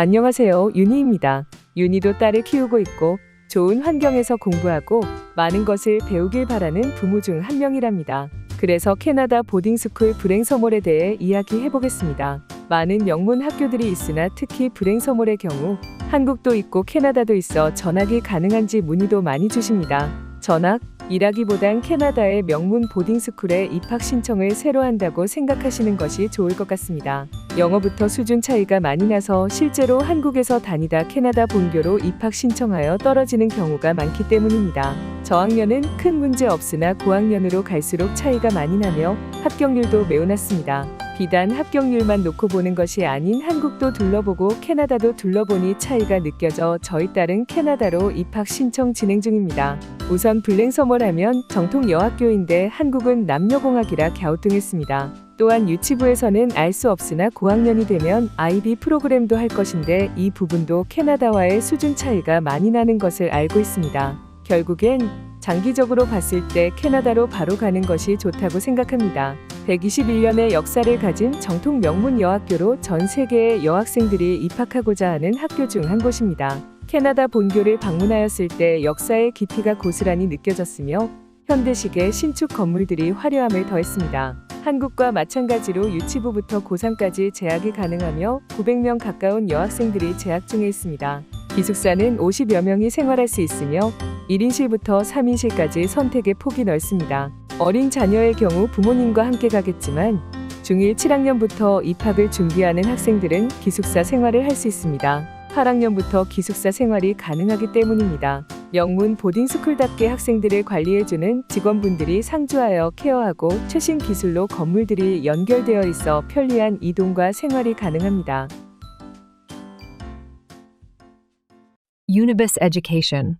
안녕하세요. 윤희입니다. 윤희도 딸을 키우고 있고 좋은 환경에서 공부하고 많은 것을 배우길 바라는 부모 중 한 명이랍니다. 그래서 캐나다 보딩스쿨 불행서몰에 대해 이야기해 보겠습니다. 많은 명문 학교들이 있으나 특히 불행서몰의 경우 한국도 있고 캐나다도 있어 전학이 가능한지 문의도 많이 주십니다. 전학, 일하기보단 캐나다의 명문 보딩스쿨에 입학 신청을 새로 한다고 생각하시는 것이 좋을 것 같습니다. 영어부터 수준 차이가 많이 나서 실제로 한국에서 다니다 캐나다 본교로 입학 신청하여 떨어지는 경우가 많기 때문입니다. 저학년은 큰 문제 없으나 고학년으로 갈수록 차이가 많이 나며 합격률도 매우 낮습니다. 비단 합격률만 놓고 보는 것이 아닌 한국도 둘러보고 캐나다도 둘러보니 차이가 느껴져 저희 딸은 캐나다로 입학 신청 진행 중입니다. 우선 블랭서멀 하면 정통 여학교인데 한국은 남녀공학이라 갸우뚱했습니다. 또한 유치부에서는 알 수 없으나 고학년이 되면 IB 프로그램도 할 것인데 이 부분도 캐나다와의 수준 차이가 많이 나는 것을 알고 있습니다. 결국엔 장기적으로 봤을 때 캐나다로 바로 가는 것이 좋다고 생각합니다. 121년의 역사를 가진 정통 명문 여학교로 전 세계의 여학생들이 입학하고자 하는 학교 중 한 곳입니다. 캐나다 본교를 방문하였을 때 역사의 깊이가 고스란히 느껴졌으며 현대식의 신축 건물들이 화려함을 더했습니다. 한국과 마찬가지로 유치부부터 고3까지 재학이 가능하며 900명 가까운 여학생들이 재학 중에 있습니다. 기숙사는 50여 명이 생활할 수 있으며 1인실부터 3인실까지 선택의 폭이 넓습니다. 어린 자녀의 경우 부모님과 함께 가겠지만 중1 7학년부터 입학을 준비하는 학생들은 기숙사 생활을 할 수 있습니다. 8학년부터 기숙사 생활이 가능하기 때문입니다. 명문 보딩스쿨답게 학생들을 관리해주는 직원분들이 상주하여 케어하고 최신 기술로 건물들이 연결되어 있어 편리한 이동과 생활이 가능합니다. Unibus Education.